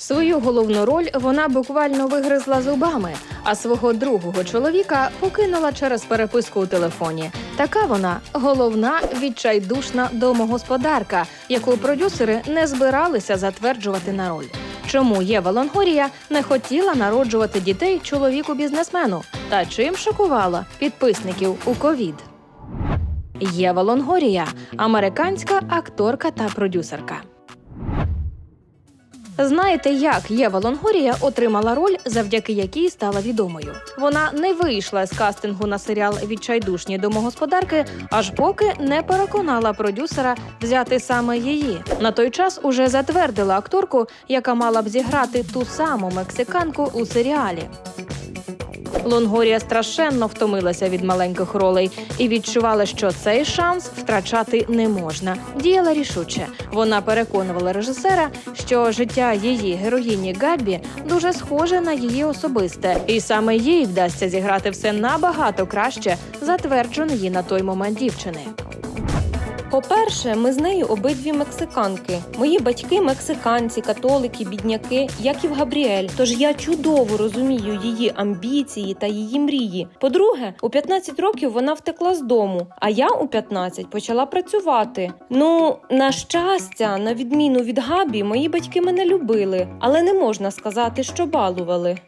Свою головну роль вона буквально вигризла зубами, а свого другого чоловіка покинула через переписку у телефоні. Така вона головна відчайдушна домогосподарка, яку продюсери не збиралися затверджувати на роль. Чому Єва Лонгорія не хотіла народжувати дітей чоловіку бізнесмену? Та чим шокувала підписників у ковід? Єва Лонгорія американська акторка та продюсерка. Знаєте, як Єва Лонгорія отримала роль, завдяки якій стала відомою? Вона не вийшла з кастингу на серіал Відчайдушні домогосподарки, аж поки не переконала продюсера взяти саме її. На той час уже затвердила акторку, яка мала б зіграти ту саму мексиканку у серіалі. Лонгорія страшенно втомилася від маленьких ролей і відчувала, що цей шанс втрачати не можна. Діяла рішуче. Вона переконувала режисера, що життя її героїні Габбі дуже схоже на її особисте, і саме їй вдасться зіграти все набагато краще затвердженої на той момент дівчини. По-перше, ми з нею обидві мексиканки. Мої батьки мексиканці, католики, бідняки, як і в Габріель. Тож я чудово розумію її амбіції та її мрії. По-друге, у 15 років вона втекла з дому, а я у 15 почала працювати. Ну, на щастя, на відміну від Габі, мої батьки мене любили, але не можна сказати, що балували.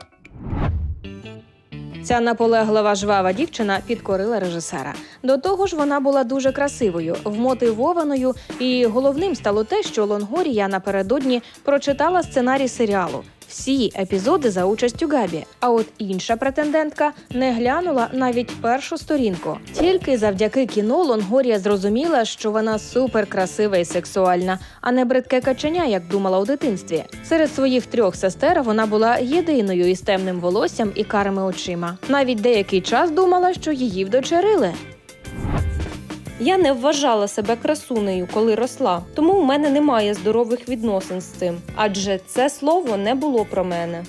Ця наполеглива жвава дівчина підкорила режисера. До того ж, вона була дуже красивою, вмотивованою, і головним стало те, що Лонгорія напередодні прочитала сценарій серіалу. Всі епізоди за участю Габі. А от інша претендентка не глянула навіть першу сторінку. Тільки завдяки кіно Лонгорія зрозуміла, що вона суперкрасива і сексуальна, а не бридке каченя, як думала у дитинстві. Серед своїх трьох сестер вона була єдиною із темним волоссям і карими очима. Навіть деякий час думала, що її вдочерили. Я не вважала себе красунею, коли росла, тому в мене немає здорових відносин з цим, адже це слово не було про мене.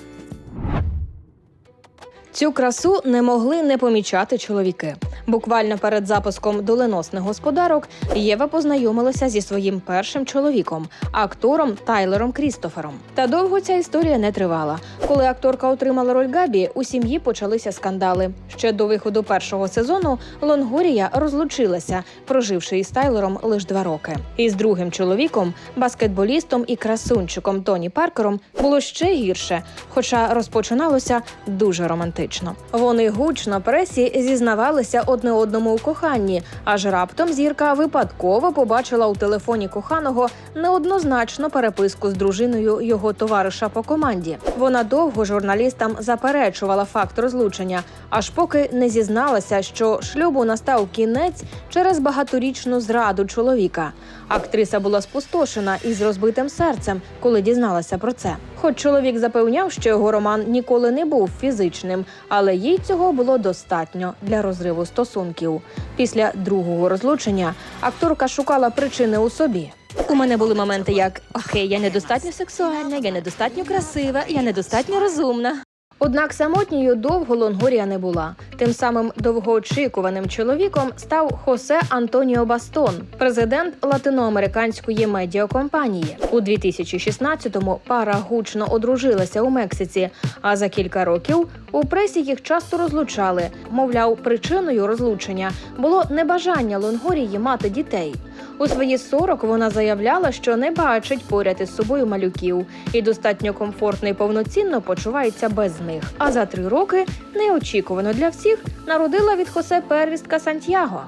Цю красу не могли не помічати чоловіки. Буквально перед запуском доленосних господарок Єва познайомилася зі своїм першим чоловіком, актором Тайлером Крістофером. Та довго ця історія не тривала. Коли акторка отримала роль Габі, у сім'ї почалися скандали. Ще до виходу першого сезону Лонгорія розлучилася, проживши із Тайлером лише два роки. Із другим чоловіком, баскетболістом і красунчиком Тоні Паркером, було ще гірше, хоча розпочиналося дуже романтично. Вони гучно пресі зізнавалися одне одному у коханні, аж раптом зірка випадково побачила у телефоні коханого неоднозначну переписку з дружиною його товариша по команді. Вона довго журналістам заперечувала факт розлучення, аж поки не зізналася, що шлюбу настав кінець через багаторічну зраду чоловіка. Актриса була спустошена і з розбитим серцем, коли дізналася про це. Хоч чоловік запевняв, що його роман ніколи не був фізичним, але їй цього було достатньо для розриву стосунків. Після другого розлучення акторка шукала причини у собі. У мене були моменти, як окей, я недостатньо сексуальна, я недостатньо красива, я недостатньо розумна. Однак самотньою довго Лонгорія не була. Тим самим довгоочікуваним чоловіком став Хосе Антоніо Бастон, президент латиноамериканської медіакомпанії. У 2016-му пара гучно одружилася у Мексиці. А за кілька років у пресі їх часто розлучали. Мовляв, причиною розлучення було небажання Лонгорії мати дітей. У свої 40 вона заявляла, що не бачить поряд із собою малюків і достатньо комфортно і повноцінно почувається без них. А за три роки неочікувано для всіх народила від Хосе первістка Сантьяго.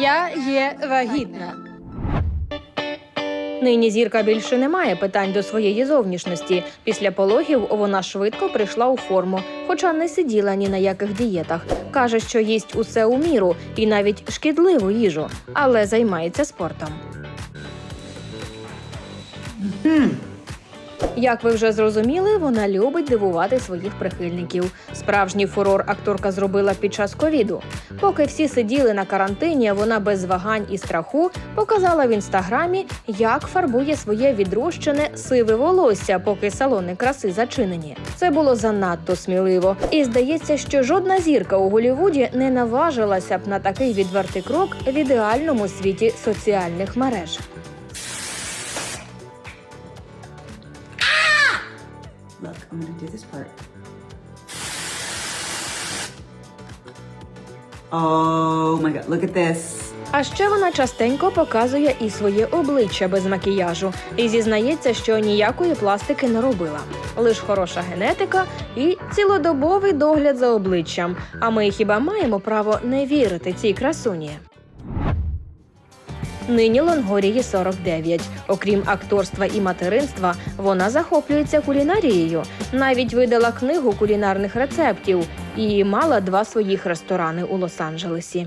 Я є вагітна. Нині зірка більше не має питань до своєї зовнішності. Після пологів вона швидко прийшла у форму, хоча не сиділа ні на яких дієтах. Каже, що їсть усе у міру і навіть шкідливу їжу, але займається спортом. Як ви вже зрозуміли, вона любить дивувати своїх прихильників. Справжній фурор акторка зробила під час ковіду. Поки всі сиділи на карантині, вона без вагань і страху показала в інстаграмі, як фарбує своє відрощене сиве волосся, поки салони краси зачинені. Це було занадто сміливо, і здається, що жодна зірка у Голівуді не наважилася б на такий відвертий крок в ідеальному світі соціальних мереж. I'm gonna do this part. Oh my god, look at this. А ще вона частенько показує і своє обличчя без макіяжу і зізнається, що ніякої пластики не робила. Лиш хороша генетика і цілодобовий догляд за обличчям. А ми хіба маємо право не вірити цій красуні? Нині Лонгорії 49. Окрім акторства і материнства, вона захоплюється кулінарією. Навіть видала книгу кулінарних рецептів і мала два своїх ресторани у Лос-Анджелесі.